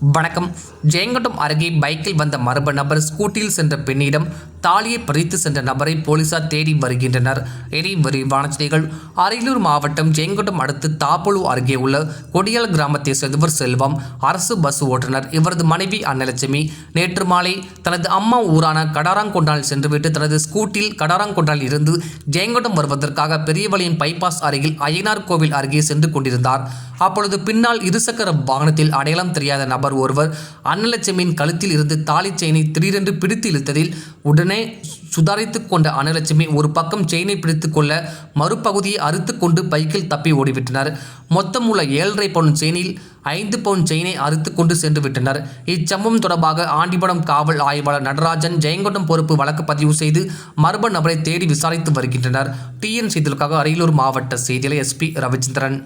வணக்கம். ஜெயங்கொண்டம் அருகே பைக்கில் வந்த மர்ம நபர் ஸ்கூட்டியில் சென்ற பெண்ணிடம் தாலியை பறித்து சென்ற நபரை போலீசார் தேடி வருகின்றனர். இனி விரிவான செய்திகள். அரியலூர் மாவட்டம் ஜெயங்கொண்டம் அடுத்து தாப்பலு அருகே உள்ள கொடியால் கிராமத்தை சேர்ந்தவர் செல்வம் அரசு பஸ் ஓட்டுநர் இவரது மனைவி அன்னலட்சுமி நேற்று மாலை தனது அம்மா ஊரான கடாராங்கொண்டால் சென்றுவிட்டு தனது ஸ்கூட்டில் கடாராங்கொண்டால் இருந்து ஜெயங்கொண்டம் வருவதற்காக பெரியவளையின் பைபாஸ் அருகில் அய்யனார் கோவில் அருகே சென்று கொண்டிருந்தார். அப்பொழுது பின்னால் இருசக்கர வாகனத்தில் அடையாளம் தெரியாத நபர் ஒருவர் அன்னலட்சுமியின் கழுத்தில் இருந்து தாலி செயினை திடீரென்று பிடித்து இழுத்ததில் உடனே சுதாரித்து கொண்ட அனலட்சுமி ஒரு பக்கம் செயினை பிடித்து கொள்ள மறுபகுதியை அறுத்து கொண்டு பைக்கில் தப்பி ஓடிவிட்டனர். மொத்தம் உள்ள ஏழரை பவுன் செயினில் ஐந்து பவுன் செயினை அறுத்து கொண்டு சென்று விட்டனர். இச்சம்பவம் தொடர்பாக ஆண்டிபடம் காவல் ஆய்வாளர் நடராஜன் ஜெயங்கொண்டம் பொறுப்பு வழக்கு பதிவு செய்து மர்ம நபரை தேடி விசாரித்து வருகின்றனர். டிஎன் செய்திகளுக்காக அரியலூர் மாவட்ட செய்தியாளர் எஸ்பி ரவிச்சந்திரன்.